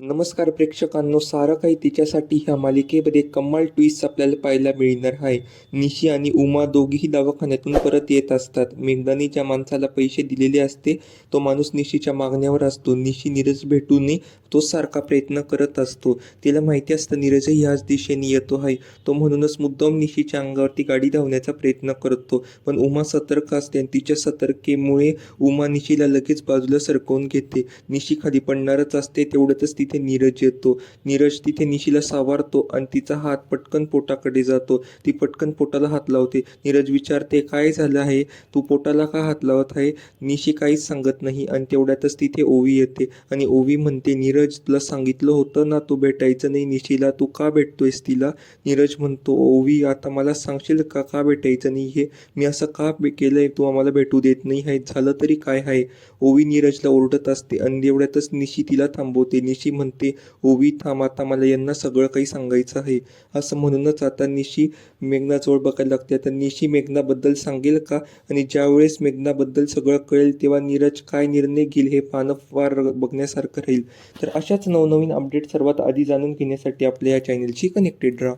नमस्कार प्रेक्षकांनो सारं काही तिच्यासाठी ह्या मालिकेमध्ये कमाल ट्विस्ट आपल्याला पाहायला मिळणार आहे. निशी आणि उमा दोघीही दवाखान्यातून परत येत असतात. मेघनाने ज्या माणसाला पैसे दिलेले असते तो माणूस निशीच्या मागण्यावर असतो. निशी नीरज भेटून तो सारखा प्रयत्न करत असतो. तिला माहिती असतं नीरजही ह्याच दिशेने येतो आहे. तो म्हणूनच मुद्दाम निशीच्या अंगावरती गाडी धावण्याचा प्रयत्न करतो. पण उमा सतर्क असते आणि तिच्या सतर्केमुळे उमा निशीला लगेच बाजूला सरकवून घेते. निशी खाली पडणारच असते तेवढ्यातच तिथे नीरज येतो. नीरज तिथे निशीला सावारतो आणि तिचा हात पटकन पोटाकडे जातो. ती पटकन पोटाला हात लावते. नीरज विचारते काय झालं आहे? तू पोटाला का हात लावत आहे? निशी काहीच सांगत नाही आणि तेवढ्यातच तिथे ओवी येते आणि ओवी म्हणते नीरज तुला सांगितलं होतं ना तू भेटायचं नाही निशीला तू का भेटतोयस तिला? नीरज म्हणतो ओवी आता मला सांगशील का? का भेटायचं नाही हे? मी असं का केलंय? तू आम्हाला भेटू देत नाही? आहे झालं तरी काय आहे? ओवी नीरजला ओरडत असते आणि एवढ्यातच निशी तिला थांबवते. निशी म्हणते ओवी थांबा आता मला यांना सगळं काही सांगायचं आहे. असं म्हणूनच आता निशी मेघनाजवळ बघायला लागते. आता निशी मेघनाबद्दल सांगेल का? आणि ज्यावेळेस मेघनाबद्दल सगळं कळेल तेव्हा नीरज काय निर्णय घेईल हे पानं फार बघण्यासारखं राहील. तर अशाच नवनवीन अपडेट सर्वात आधी जाणून घेण्यासाठी आपल्या या चॅनलशी कनेक्टेड राहा.